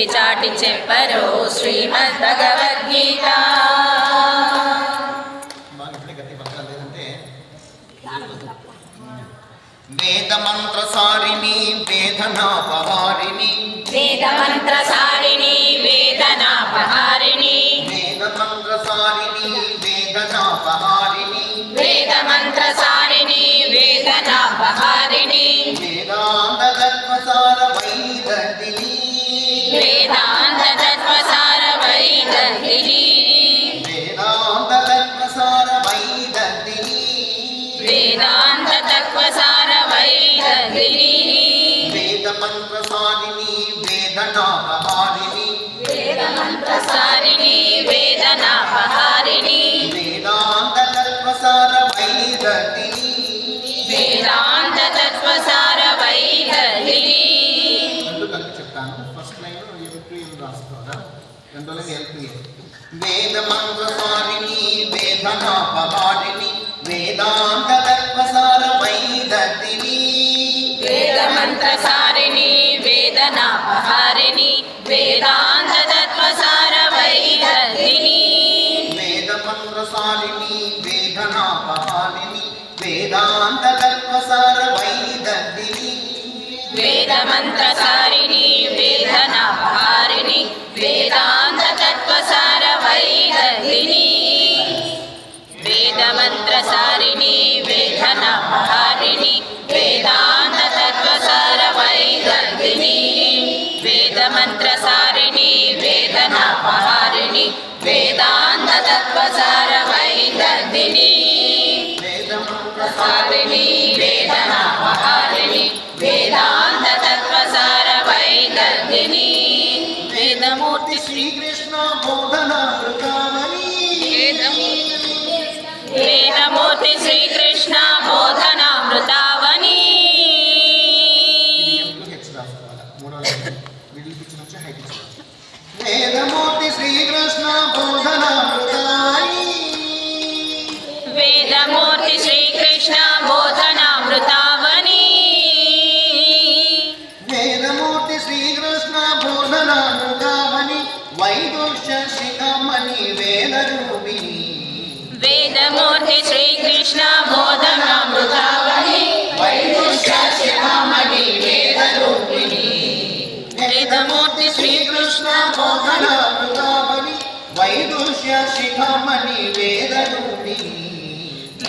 చదివి చాటి చెప్పరు శ్రీమద్ భగవద్గీత వేద మంత్ర సారిణి వేదనాపహారిణి. వేద మంత్ర సారిణి వేదనాపహారిణి. వేద మంత్ర సారిణి వేదనాపహారిణి. వేద మంత్ర సారిణి వేదనాపహారిణి. వేద మంత్ర సారిణి వేదనాపహారిణి వేదాంత తత్వసార వైదతిని వేద మంత్ర సారిణి వేదనాపహారిణి వేదాంత తత్వసార వైదహిని వేద మంత్ర సారిణి వేదనాపహారిణి వేదాంత తత్వసార వైదతిని మిడిల్ పిచ్ నుంచి హై పిచ్ వేదమూర్తి శ్రీకృష్ణ బోధనామృతాని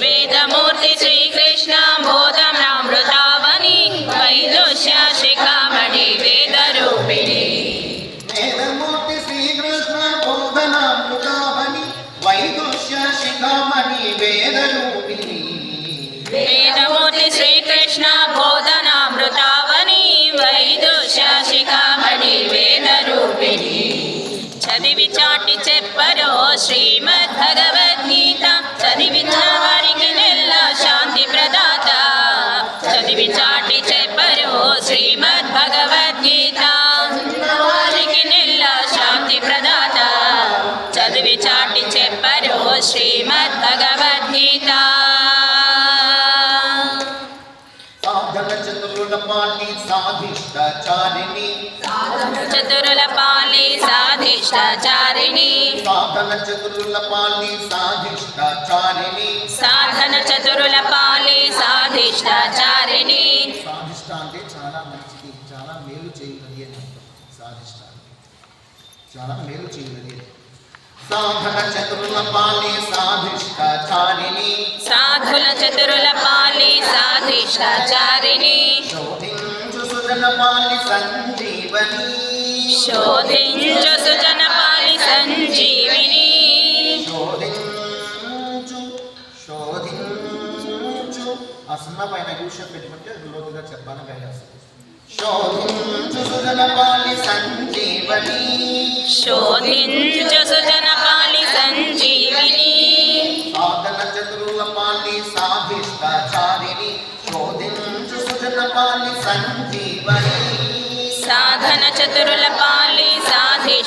వేదమూర్తి శ్రీకృష్ణ సాధిష్టాచారిణి చతురుల పాలి సాధిష్టాచారిణి సాధన చతురుల పాటి సాధిష్టాచారిణి సాధన చతురుల పాలి సాధిష్టాచారిణి సాధిష్ట అంటే చాలా మంచిది చాలా మేలు చేయగలిగే అని అర్థం. సాధిష్ట చాలా మేలు చేయగలిగే సాధన చతురుల పాలి సాధిష్టాచారిణి సాధుల చతురుల పాలి సాధిష్టాచారిణి శోధించు సుజన పాలి సంజీవని శోధించు సుజన పాలి సంజీవిని శోధించు శోధించు ఆ సున్నా పైన యూష పెట్టుకుంటే లోతుగా చెప్పాలని గైడెన్స్ శోధించు సుజన పాలి సంజీవని శోధించు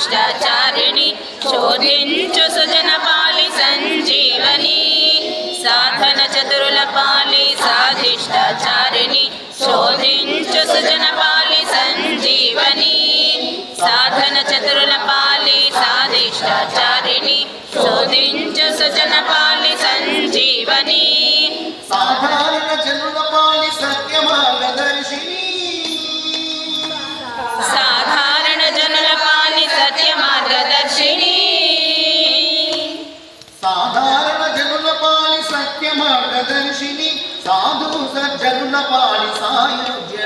దుష్టాచారిణి శోధించు సుజన పాలి సంజీవని సాధన చతురుల పాలి సాధిష్టాచారిణి శోధించు సుజన పాలి సంజీవని సాధన చతురుల పాలి సాధిష్టాచారిణి శోధించు సుజన పాలి సాధు సజ్జనుల పాలి సాయుధ్యకారిణి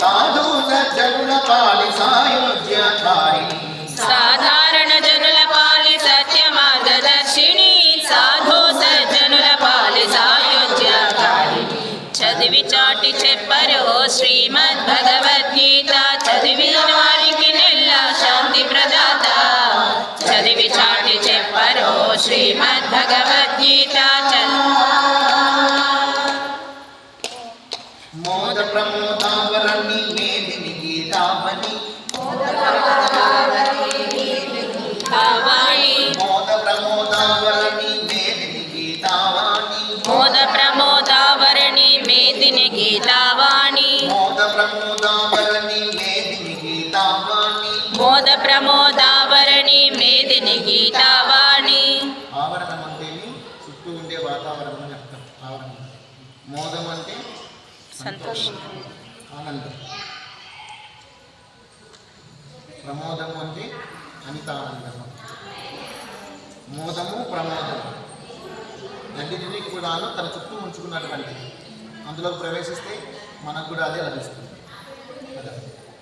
సాధు సజ్జనుల పాలి సాయుధ్యకారిణి వాతావరణం అని అర్థం ఆవరణం మోదం అంటే సంతోషం. ఆనందం. ప్రమోదం అంటే అనితానందము మోదము ప్రమోదము. రెండింటినీ కూడాను తన చుట్టూ ఉంచుకున్నటువంటిది. అందులో ప్రవేశిస్తే మనకు కూడా అదే లభిస్తుంది. కదా?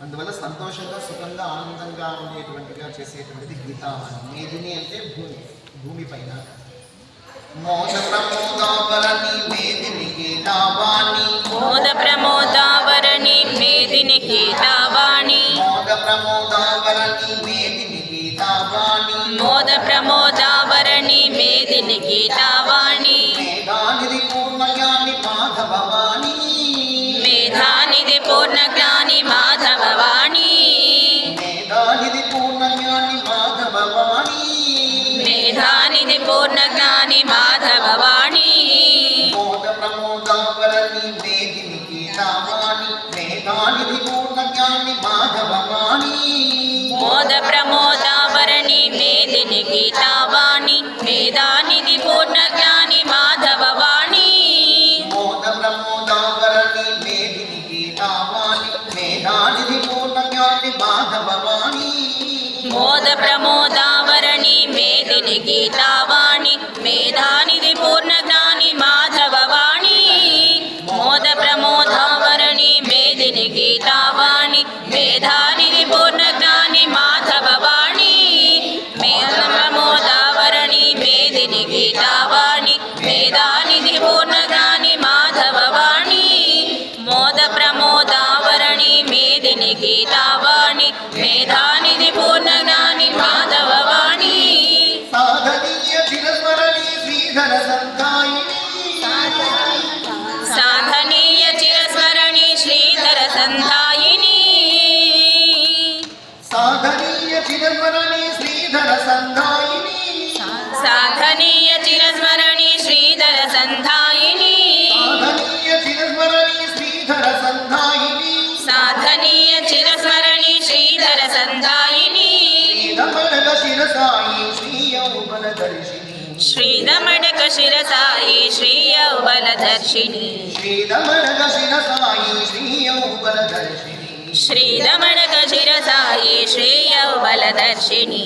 అందువల్ల సంతోషంగా సుఖంగా ఆనందంగా ఉండేటువంటిగా చేసేటువంటిది గీతావాణి మేదిని అంటే భూమి. భూమి పైన. మోద ప్రమోదావరణి మేదిని గీతావాణి మోద ప్రమోదావరణి మేదిని గీతావాణి మోద ప్రమోదావరణి మేదిని గీతావాణి మోద ప్రమోదావరణి మేదిని గీతావాణి మేధానిధి పూర్ణజ్ఞాని మాధవవాణి. మేధానిధి పూర్ణ జ్ఞాని మాధవవాణి. మాధవవాణి మేధానిధి పూర్ణ జ్ఞాని ప్రమోద ప్రమోదావరణి మేదిని గీతావాణి మేధానిధి పూర్ణ జ్ఞాని మాధవవాణి. మోద ప్రమోదావరణి మేదిని గీతావాణి మేధానిధి పూర్ణ జ్ఞాని మాధవవాణి. మేధ ప్రమోదావరణి మేదిని గీతావాణి మేధానిధి పూర్ణ జ్ఞాని మాధవవాణి. మోద ప్రమో శ్రీరమణక శిరసాయి శ్రీయౌబలదర్శిని శ్రీరమణగ శిరసాయి శ్రీయౌబల దర్శిని శ్రీరమణక శిరసాయి శ్రీయౌబలదర్శిని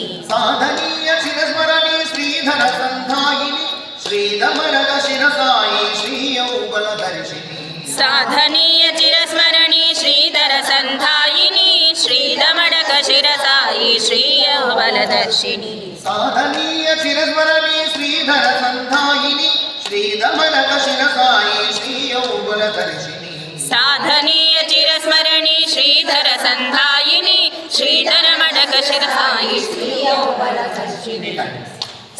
సాధనీయ చిరస్మరణి శ్రీధర సంతాయిని శ్రీరమణగ శిరసాయి శ్రీయౌబల దర్శిని సాధనీయ చిరస్మరణి శ్రీధర श्रीधरसन्धायिनि श्रीदमनकशिरसायि श्रीयौवनतर्षिणि साधनीय चिरस्मरणि श्रीधरसन्धायिनि श्रीधरमणकशिरसायि श्रीयौवनतर्षिणि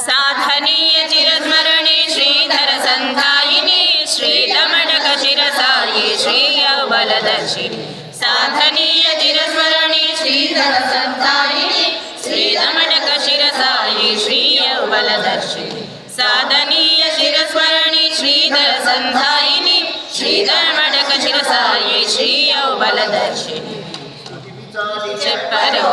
साधनीय चिरस्मरणि श्रीधरसन्धायिनि श्रीदमणकशिरसायि श्रीयौवलदर्शिनि साधनीय चिरस्मरणि श्रीधरसन्धायिनि श्रीदमणकशिरसायि श्री फलदर्शिनि साधनीय शिरस्वर्णि श्रीधर सन्धायिनि श्रीधर मडक शिरसायि श्रीयौ बलदर्शिनि चपरो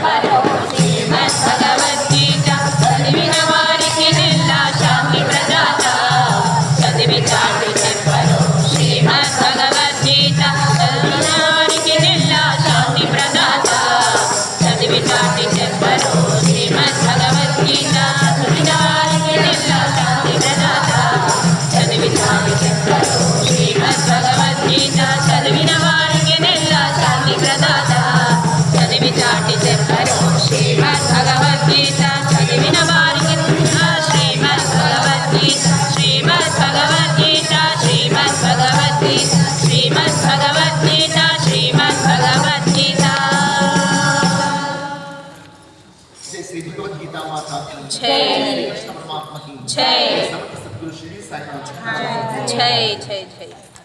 Paano? જય જય જય જય